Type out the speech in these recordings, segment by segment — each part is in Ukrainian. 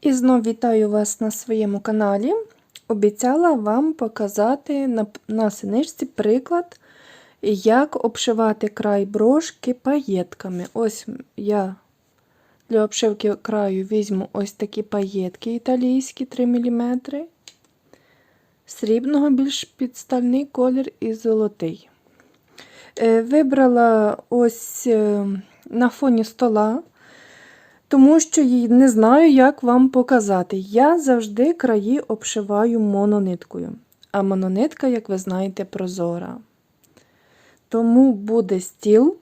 І знов вітаю вас на своєму каналі. Обіцяла вам показати на, на синичці приклад, як обшивати край брошки паєтками. Ось я для обшивки краю візьму ось такі паєтки італійські 3 мм. Срібного більш підстальний колір і золотий. Е, Вибрала ось е, на фоні стола тому що не знаю, як вам показати. Я завжди краї обшиваю монониткою. А мононитка, як ви знаєте, прозора. Тому буде стіл,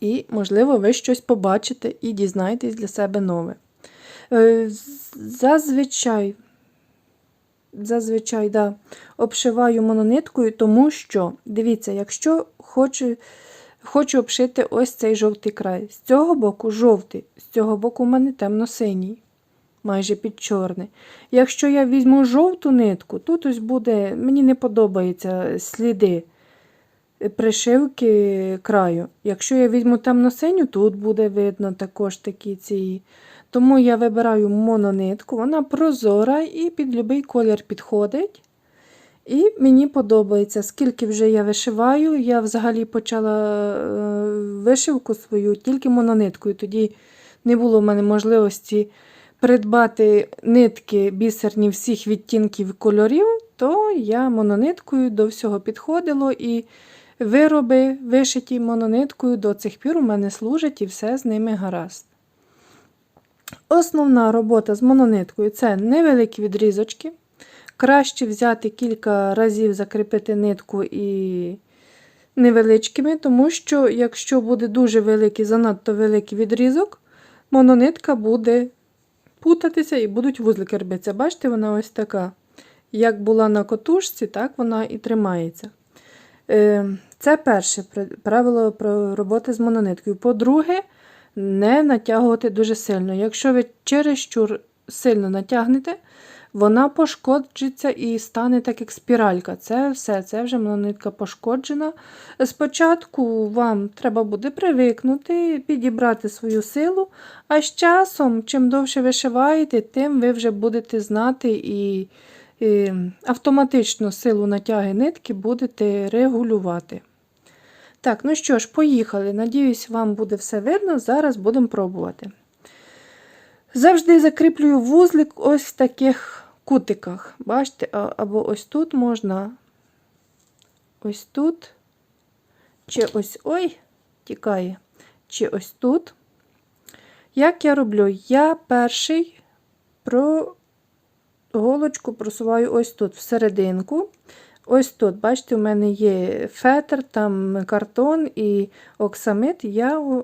і, можливо, ви щось побачите і дізнаєтесь для себе нове. Е, Зазвичай, зазвичай, да, обшиваю монониткою, тому що, дивіться, якщо хочу Хочу обшити ось цей жовтий край. З цього боку жовтий, з цього боку у мене темно-синій, майже під чорний. Якщо я візьму жовту нитку, тут ось буде, мені не подобаються сліди пришивки краю. Якщо я візьму темно-синю, тут буде видно також такі ці. Тому я вибираю мононитку, вона прозора і під будь-який колір підходить. І мені подобається, скільки вже я вишиваю, я взагалі почала е, вишивку свою тільки монониткою. Тоді не було в мене можливості придбати нитки бісерні всіх відтінків кольорів, то я монониткою до всього підходило і вироби, вишиті монониткою до цих пір у мене служать і все з ними гаразд. Основна робота з монониткою це невеликі відрізочки. Краще взяти кілька разів закріпити нитку і невеличкими, тому що, якщо буде дуже великий, занадто великий відрізок, мононитка буде путатися і будуть вузлики робитися. Бачите, вона ось така. Як була на котушці, так вона і тримається. Е, це перше правило про роботи з монониткою. По-друге, не натягувати дуже сильно. Якщо ви чересчур сильно натягнете, вона пошкоджиться і стане так, як спіралька. Це все, це вже мононитка пошкоджена. Спочатку вам треба буде привикнути, підібрати свою силу, а з часом, чим довше вишиваєте, тим ви вже будете знати і, і автоматично силу натяги нитки будете регулювати. Так, ну що ж, поїхали. Надіюсь, вам буде все видно. Зараз будемо пробувати. Завжди закріплюю вузлик ось в таких кутиках. Бачите, або ось тут можна, ось тут, чи ось ой, тікає, чи ось тут. Як я роблю? Я перший про голочку просуваю ось тут, всерединку. Ось тут, бачите, у мене є фетр, там картон і оксамит. Я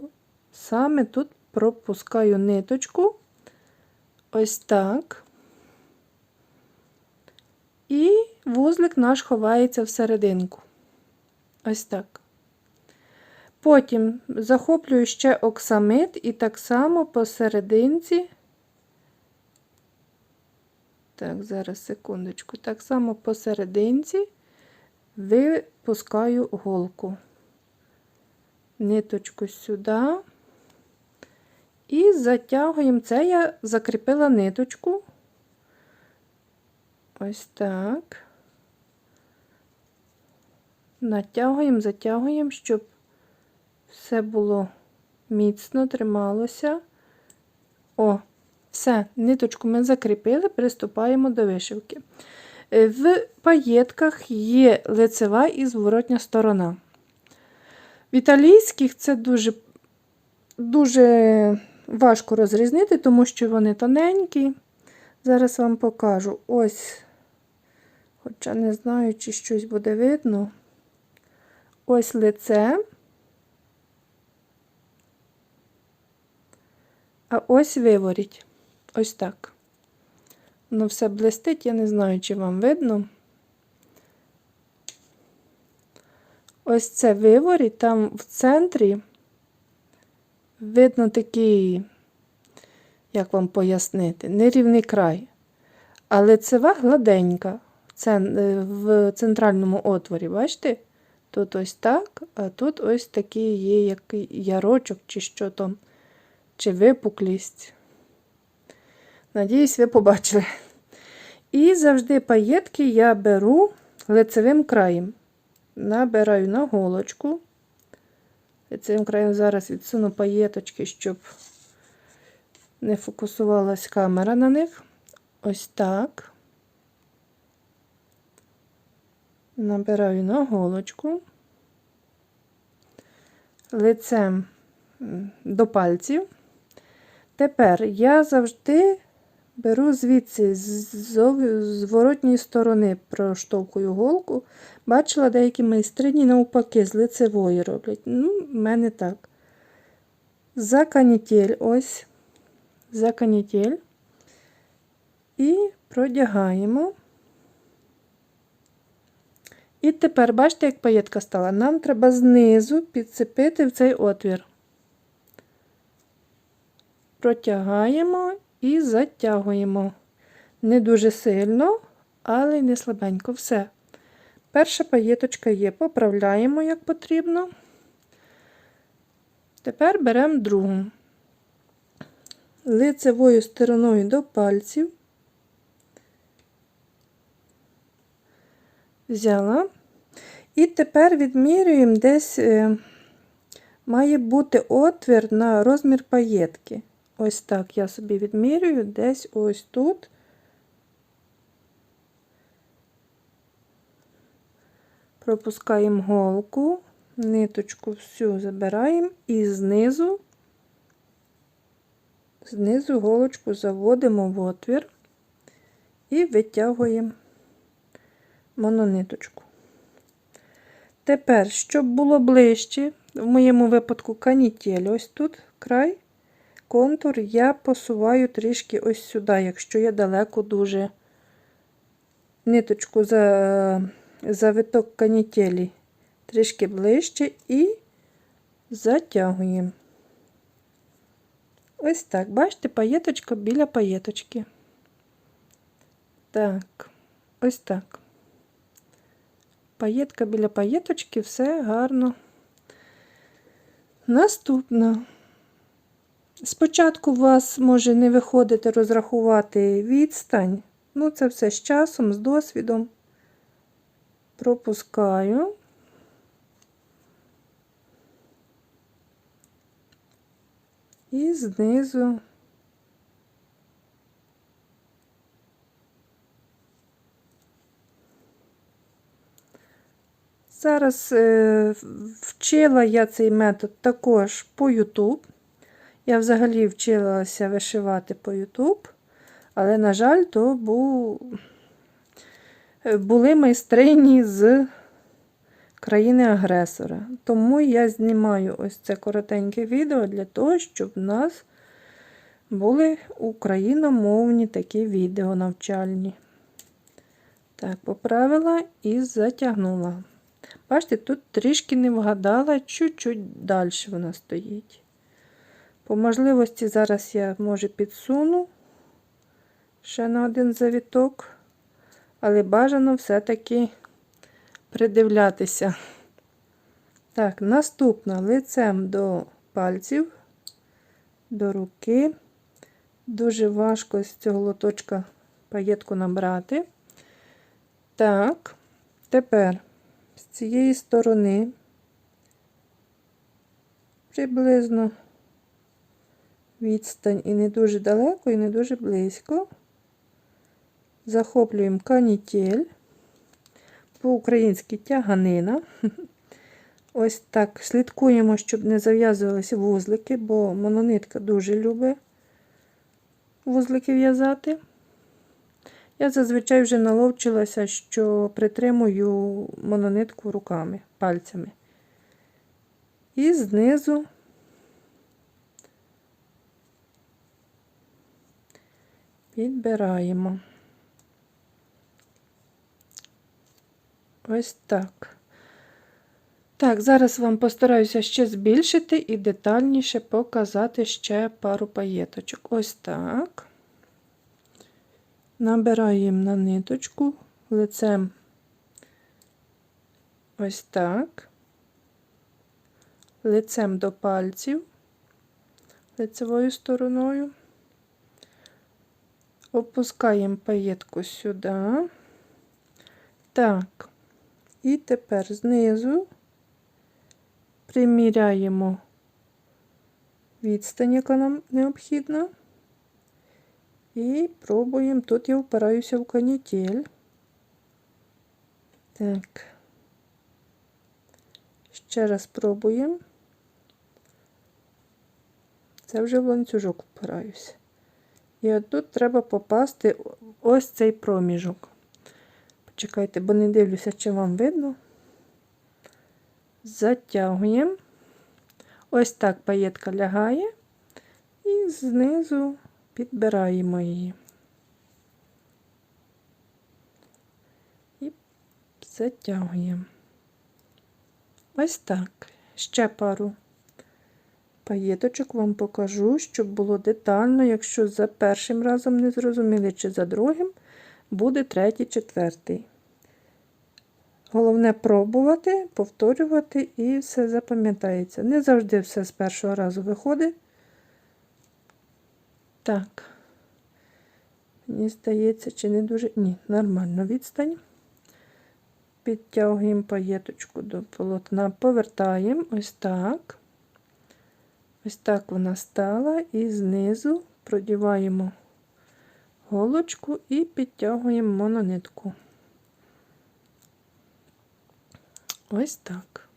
саме тут пропускаю ниточку. Ось так. І вузлик наш ховається всерединку. Ось так. Потім захоплюю ще оксамит і так само посерединці. Так, зараз секундочку, так само посерединці випускаю голку. Ниточку сюди. І затягуємо це я закріпила ниточку. Ось так. Натягуємо, затягуємо, щоб все було міцно трималося. О, все, ниточку ми закріпили, приступаємо до вишивки. Е, в паєтках є лицева і зворотня сторона. В італійських це дуже, дуже важко розрізнити, тому що вони тоненькі. Зараз вам покажу. Ось, хоча не знаю, чи щось буде видно. Ось лице. А ось виворіть. Ось так. Воно все блистить, я не знаю, чи вам видно. Ось це виворіть, там в центрі видно такий, як вам пояснити, нерівний край. А лицева гладенька е, в центральному отворі, бачите? Тут ось так, а тут ось такий є як ярочок, чи що там, чи випуклість. Надіюсь, ви побачили. І завжди паєтки я беру лицевим краєм. Набираю на голочку. Лицевим краєм зараз відсуну паєточки, щоб не фокусувалась камера на них. Ось так. Набираю на голочку. Лицем до пальців. Тепер я завжди беру звідси з зворотньої сторони проштовхую голку. Бачила, деякі майстрині навпаки з лицевої роблять. Ну, в мене так. За ось, за. І продягаємо. І тепер, бачите, як паєтка стала? Нам треба знизу підцепити в цей отвір. Протягаємо і затягуємо. Не дуже сильно, але й не слабенько. Все. Перша паєточка є. Поправляємо, як потрібно. Тепер беремо другу. Лицевою стороною до пальців. Взяла. І тепер відмірюємо десь е, має бути отвір на розмір паєтки. Ось так я собі відмірюю десь ось тут. Пропускаємо голку, ниточку всю забираємо і знизу, знизу голочку заводимо в отвір і витягуємо монониточку. Тепер, щоб було ближче, в моєму випадку канітель, ось тут край, контур я посуваю трішки ось сюди, якщо я далеко дуже ниточку за завиток канітелі трішки ближче і затягуємо. Ось так, бачите, паєточка біля паєточки. Так, ось так. Паєтка біля паєточки, все гарно. Наступна. Спочатку у вас може не виходити розрахувати відстань. Ну, це все з часом, з досвідом. Пропускаю. І знизу Зараз е, вчила я цей метод також по YouTube. Я взагалі вчилася вишивати по YouTube, але, на жаль, то був, були майстрині з країни-агресора. Тому я знімаю ось це коротеньке відео для того, щоб в нас були україномовні такі відео навчальні. Так, поправила і затягнула. Бачите, тут трішки не вгадала, чуть-чуть далі вона стоїть. По можливості, зараз я, може, підсуну ще на один завіток, але бажано все-таки придивлятися. Так, наступна лицем до пальців, до руки. Дуже важко з цього лоточка паєтку набрати. Так, тепер з цієї сторони приблизно відстань і не дуже далеко, і не дуже близько. Захоплюємо канітель, по-українськи тяганина. Ось так слідкуємо, щоб не зав'язувалися вузлики, бо мононитка дуже любить вузлики в'язати. Я зазвичай вже наловчилася, що притримую мононитку руками, пальцями. І знизу підбираємо. Ось так. Так, зараз вам постараюся ще збільшити і детальніше показати ще пару паєточок. Ось так. Набираємо на ниточку лицем ось так, лицем до пальців, лицевою стороною. Опускаємо паєтку сюди. Так. І тепер знизу приміряємо відстань, яка нам необхідна. І пробуємо. Тут я впираюся в канітель. Так. Ще раз пробуємо. Це вже в ланцюжок впираюся. І от тут треба попасти ось цей проміжок. Почекайте, бо не дивлюся, чи вам видно. Затягуємо. Ось так паєтка лягає. І знизу підбираємо її. І затягуємо. Ось так. Ще пару паєточок вам покажу, щоб було детально, якщо за першим разом не зрозуміли, чи за другим, буде третій, четвертий. Головне пробувати, повторювати і все запам'ятається. Не завжди все з першого разу виходить. Так, мені здається, чи не дуже. Ні, нормально відстань. Підтягуємо паєточку до полотна, повертаємо ось так. Ось так вона стала, і знизу продіваємо голочку і підтягуємо мононитку. Ось так.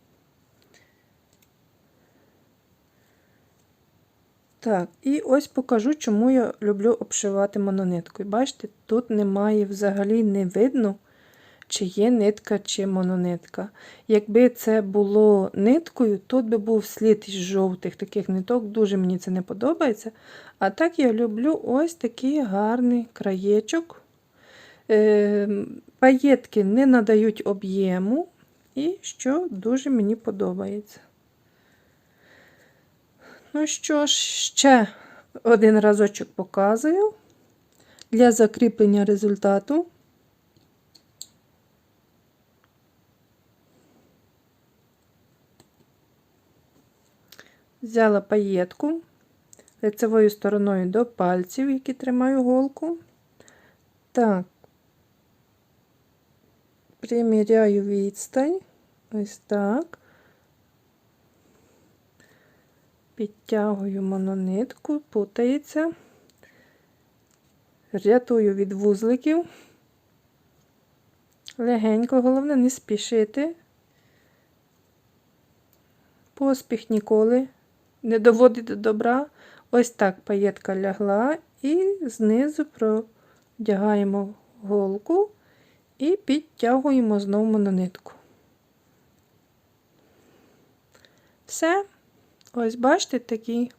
Так, і ось покажу, чому я люблю обшивати монониткою. Бачите, тут немає взагалі не видно, чи є нитка, чи мононитка. Якби це було ниткою, тут би був слід із жовтих таких ниток, дуже мені це не подобається. А так я люблю ось такий гарний краєчок. Е, Паєтки не надають об'єму, і що дуже мені подобається. Ну що ж, ще один разочок показую для закріплення результату. Взяла паєтку лицевою стороною до пальців, які тримаю голку. Так, приміряю відстань, ось так. Підтягую мононитку, путається, рятую від вузликів. Легенько, головне не спішити. Поспіх ніколи не доводить до добра. Ось так паєтка лягла, і знизу продягаємо голку і підтягуємо знову мононитку. Все. Ось, бачите, такі.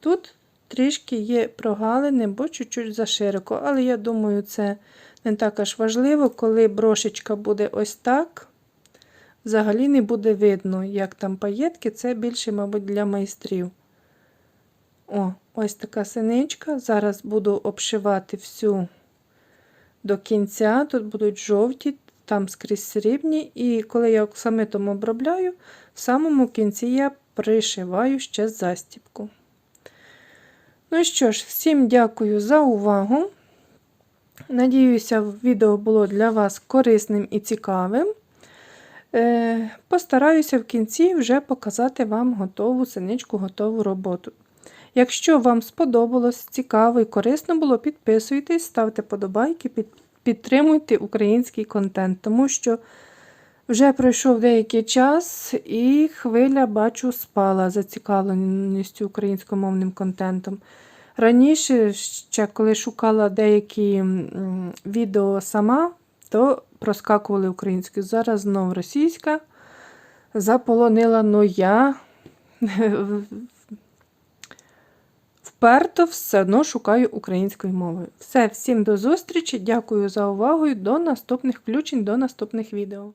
Тут трішки є прогалини, бо чуть-чуть зашироко, але я думаю, це не так аж важливо, коли брошечка буде ось так. Взагалі не буде видно, як там паєтки, це більше, мабуть, для майстрів. О, ось така синичка. Зараз буду обшивати всю до кінця. Тут будуть жовті, там скрізь срібні. І коли я оксамитом обробляю, в самому кінці я пришиваю ще застібку. Ну що ж, всім дякую за увагу. Надіюся, відео було для вас корисним і цікавим. Е, Постараюся в кінці вже показати вам готову синичку, готову роботу. Якщо вам сподобалось, цікаво і корисно було, підписуйтесь, ставте подобайки, підтримуйте український контент, тому що вже пройшов деякий час, і хвиля, бачу, спала зацікавленістю українськомовним контентом. Раніше, ще коли шукала деякі відео сама, то проскакували українські. Зараз знов російська. Заполонила, но я вперто все одно шукаю українською мовою. Все, всім до зустрічі, дякую за увагу до наступних включень, до наступних відео.